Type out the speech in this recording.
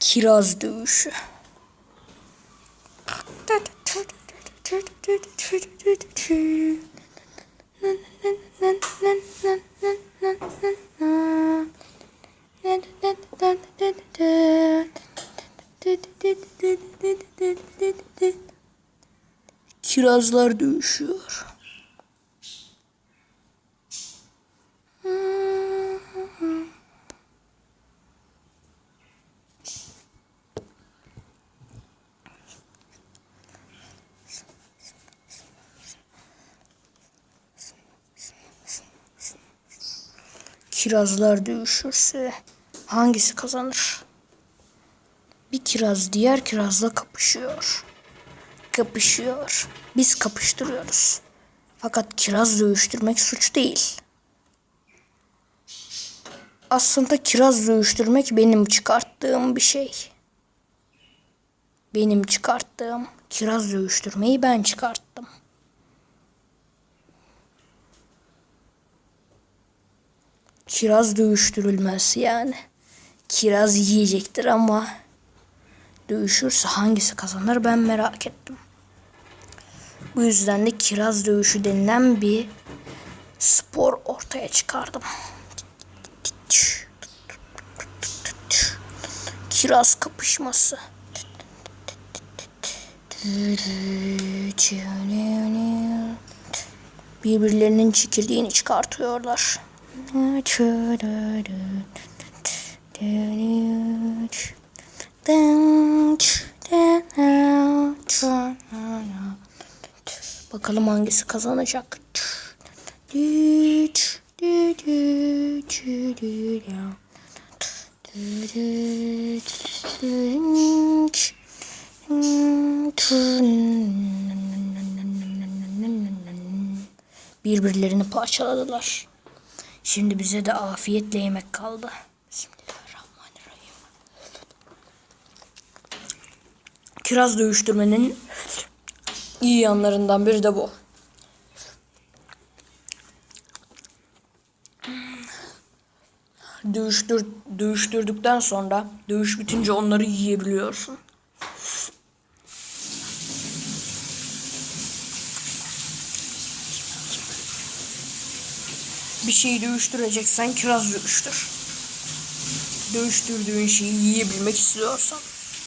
Kiraz dövüşü. Kirazlar dövüşüyor. Kirazlar dövüşürse hangisi kazanır? Bir kiraz diğer kirazla kapışıyor. Kapışıyor. Biz kapıştırıyoruz. Fakat kiraz dövüştürmek suç değil. Aslında kiraz dövüştürmek benim çıkarttığım bir şey. Benim çıkarttığım kiraz dövüştürmeyi ben çıkarttım. Kiraz dövüştürülmez yani. Kiraz yiyecektir ama dövüşürse hangisi kazanır ben merak ettim. Bu yüzden de kiraz dövüşü denilen bir spor ortaya çıkardım. Kiraz kapışması. Birbirlerinin çekirdeğini çıkartıyorlar. Bakalım hangisi kazanacak. Birbirlerini parçaladılar. Şimdi bize de afiyetle yemek kaldı. Bismillahirrahmanirrahim. Kiraz dövüştürmenin iyi yanlarından biri de bu. Dövüştür, dövüştürdükten sonra dövüş bitince onları yiyebiliyorsun. Bir şeyi dövüştüreceksen kiraz dövüştür. Dövüştürdüğün şeyi yiyebilmek istiyorsan.